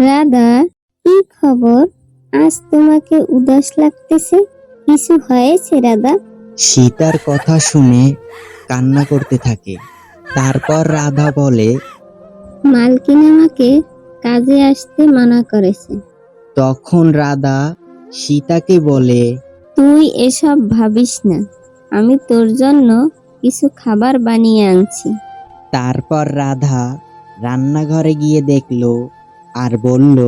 রাধা কি খবর? আজ তোমাকে উদাস লাগতেছে। কিছু হয়েছে রাধা? সীতার কথা শুনে কান্না করতে থাকে। তারপর রাধা বলে মালকিন আমাকে কাজে আসতে মানা করেছে। তখন রাধা সীতাকে বলে তুই এসব ভাবিস না। আমি তোর জন্য কিছু খাবার বানিয়ে আনছি। তারপর রাধা রান্নাঘরে গিয়ে দেখল আর বলল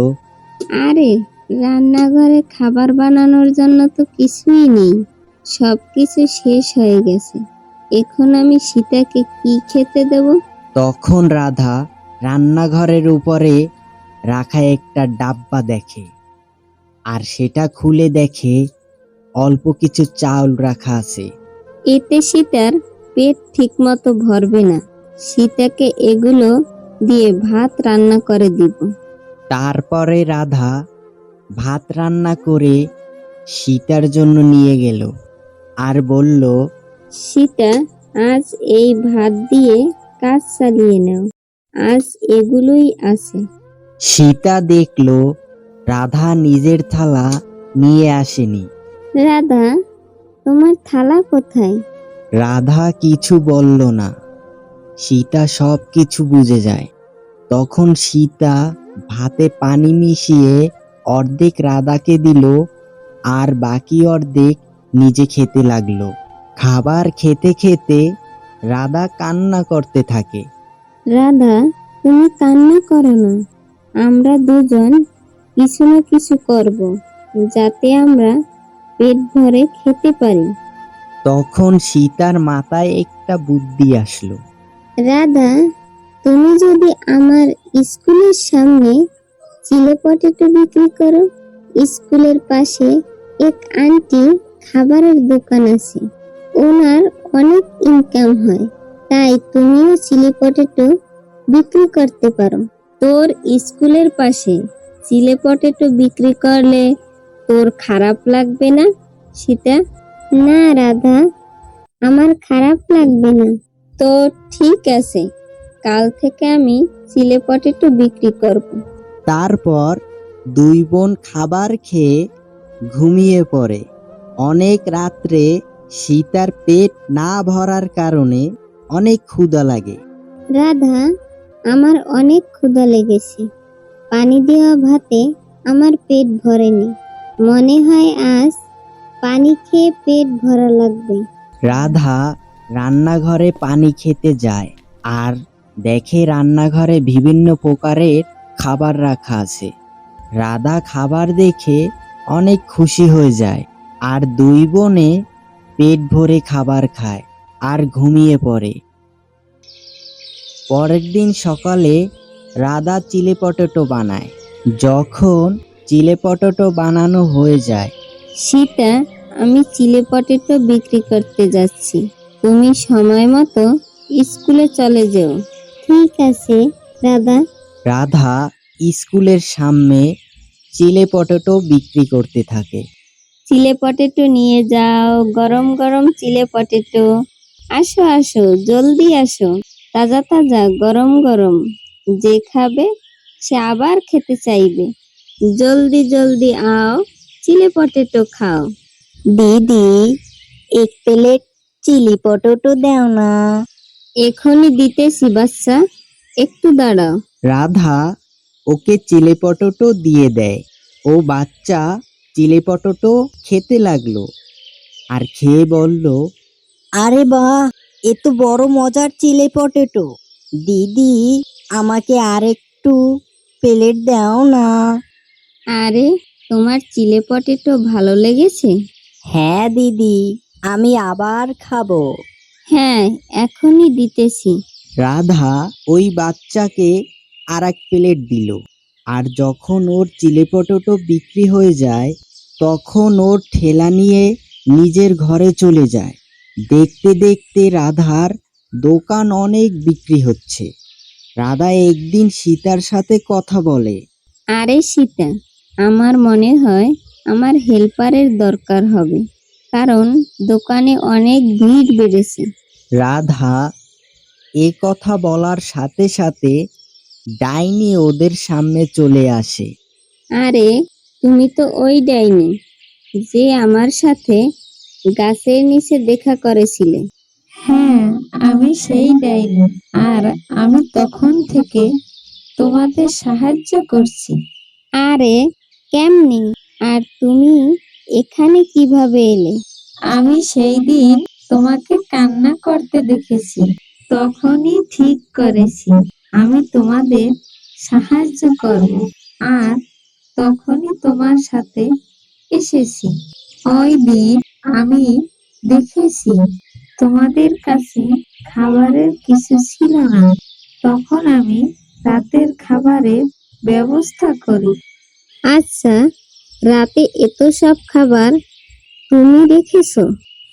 আরে রান্নাঘরে খাবার বানানোর জন্য তো কিছুই নেই। সব কিছু শেষ হয়ে গেছে। এখন আমি সীতাকে কি খেতে দেব? তখন রাধা রান্নাঘরের উপরে রাখা একটা ডাব্বা দেখে আর সেটা খুলে দেখে অল্প কিছু চাউল রাখা আছে। এতে সীতার পেট ঠিকমতো ভরবে না। সীতাকে এগুলো দিয়ে ভাত রান্না করে দিব। তারপরে রাধা ভাত রান্না করে সীতার জন্য নিয়ে গেল আর বলল সীতা আজ এই ভাত দিয়ে কাজ চালিয়ে নাও। আজ এগুলোই আছে। সীতা দেখল রাধা নিজের থালা নিয়ে আসেনি। রাধা তোমার থালা কোথায়? রাধা কিছু বলল না। সীতা সব কিছু বুঝে যায়। তখন সীতা ভাতে পানি মিশিয়ে অর্ধেক রাধাকে দিল আর বাকি অর্ধেক নিজে খেতে লাগল। খাবার খেতে খেতে রাধা কান্না করতে থাকে। রাধা তুমি কান্না করো না। আমরা দুজন কিছু না কিছু করব যাতে আমরা পেট ভরে খেতে পারি। তখন সীতার মাথায় একটা বুদ্ধি আসলো। রাধা তুমি যদি আমার স্কুলের সামনে চিলে পটেটো বিক্রি করো। স্কুলের পাশে এক আন্টি খাবারের দোকান আছে। ওনার অনেক ইনকাম হয়। তাই তুমিও চিলি পটেটো বিক্রি করতে পারো। তোর স্কুলের পাশে চিলে পটেটো বিক্রি করলে তোর খারাপ লাগবে না? সীতা, না রাধা, আমার খারাপ লাগবে না। তো ঠিক আছে। কাল থেকে আমি চিলে পটেটো বিক্রি করব। তারপর দুই বোন খাবার খেয়ে ঘুমিয়ে পড়ে। অনেক রাত্রে সীতার পেট না ভরার কারণে অনেক ক্ষুধা লাগে। রাধা আমার অনেক ক্ষুধা লেগেছে। পানি দেওয়া ভাতে আমার পেট ভরেনি। মনে হয় আজ পানি খেয়ে পেট ভরা লাগবে। রাধা রান্নাঘরে পানি খেতে যায় আর দেখে রান্নাঘরে বিভিন্ন প্রকারের খাবার রাখা আছে। রাধা খাবার দেখে অনেক খুশি হয়ে যায় আর দুই বোনে পেট ভরে খাবার খায় আর ঘুমিয়ে পড়ে। পরের দিন সকালে রাধা চিলি পটেটো বানায়। যখন চিলে পটেটো বানানো হয়ে যায়, সীতা, আমি চিলে পটেটো বিক্রি করতে যাচ্ছি। তুমি সময় মতো স্কুলে চলে যেও। ঠিক আছে রাধা। রাধা স্কুলের সামনে চিলে পটেটো বিক্রি করতে থাকে। চিলে পটেটো নিয়ে যাও গরম গরম চিলে পটেটো। আসো আসো জলদি আসো। তাজা তাজা গরম গরম। যে খাবে সে আবার খেতে চাইবে। জলদি জলদি আও চিলে পটেটো খাও। দিদি এক প্লেট চিলি পটেটো দাও না। এখনই দিতেছি বাচ্চা একটু দাঁড়াও রাধা ওকে চিলে পটেটো দিয়ে দেয়। ও বাচ্চা চিলে পটেটো খেতে লাগল আর খেয়ে বলল আরে বাহ এ তো বড় মজার চিলে পটেটো দিদি আমাকে আরেকটু প্লেট দাও না। আরে তোমার চিলে পটেটো ভালো লেগেছে? হ্যাঁ দিদি আমি আবার খাব। হ্যাঁ এখনই দিতেছি। রাধা ওই বাচ্চাকে আর এক প্লেট দিল। আর যখন ওর চিলে পটেটো বিক্রি হয়ে যায় তখন ওর ঠেলা নিয়ে নিজের ঘরে চলে যায়। দেখতে দেখতে রাধার দোকান অনেক বিক্রি হচ্ছে। রাধা একদিন সীতার সাথে কথা বলে। আরে সীতা আমার মনে হয় আমার হেল্পারের দরকার হবে। কারণ দোকানে অনেক ভিড় বেড়েছে। রাধা এ কথা বলার সাথে সাথে ডাইনি ওদের সামনে চলে আসে। আরে তুমি তো ওই ডাইনি যে আমার সাথে গাছের নিচে দেখা করেছিলে। হ্যাঁ আমি সেই ডাইনি আর আমি তখন থেকে তোমাদের সাহায্য করছি। আরে কেমনি? আর তুমি এখানে কীভাবে এলে? আমি সেই দিন তোমাকে কান্না করতে দেখেছি তখনই ঠিক করেছি। আমি তোমাদের সাহায্য করব। আর তখনই তোমার সাথে এসেছি। ওই দিন আমি দেখেছি তোমাদের কাছে খাবারের কিছু ছিল না। তখন আমি রাতের খাবারের ব্যবস্থা করি। আচ্ছা রাতে এত সব খাবার তুমি রেখেছো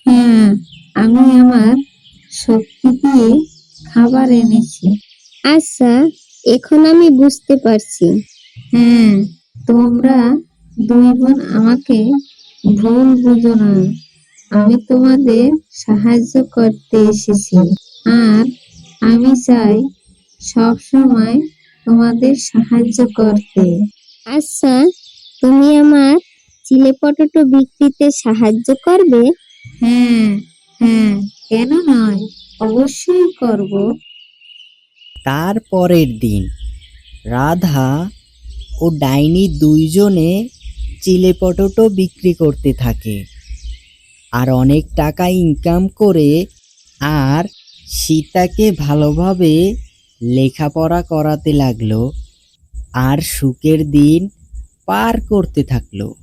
হ্যাঁ আমি আমার শক্তি দিয়ে খাবার এনেছি। আচ্ছা এখন আমি বুঝতে পারছি। হ্যাঁ তোমরা দুই বোন আমাকে ভুল বুঝো না। আমি তোমাদের সাহায্য করতে এসেছি। আর আমি চাই সব সময় তোমাদের সাহায্য করতে। আচ্ছা তুমি আমার চিলে পটেটো বিক্রিতে সাহায্য করবে? হ্যাঁ হ্যাঁ কেন নয়? অবশ্যই করব। তার পরের দিন রাধা ও ডাইনি দুইজনে চিলে পটোটো বিক্রি করতে থাকে আর অনেক টাকা ইনকাম করে আর সীতাকে ভালোভাবে লেখাপড়া করাতে লাগল। আর সুখের দিন পার করতে থাকল।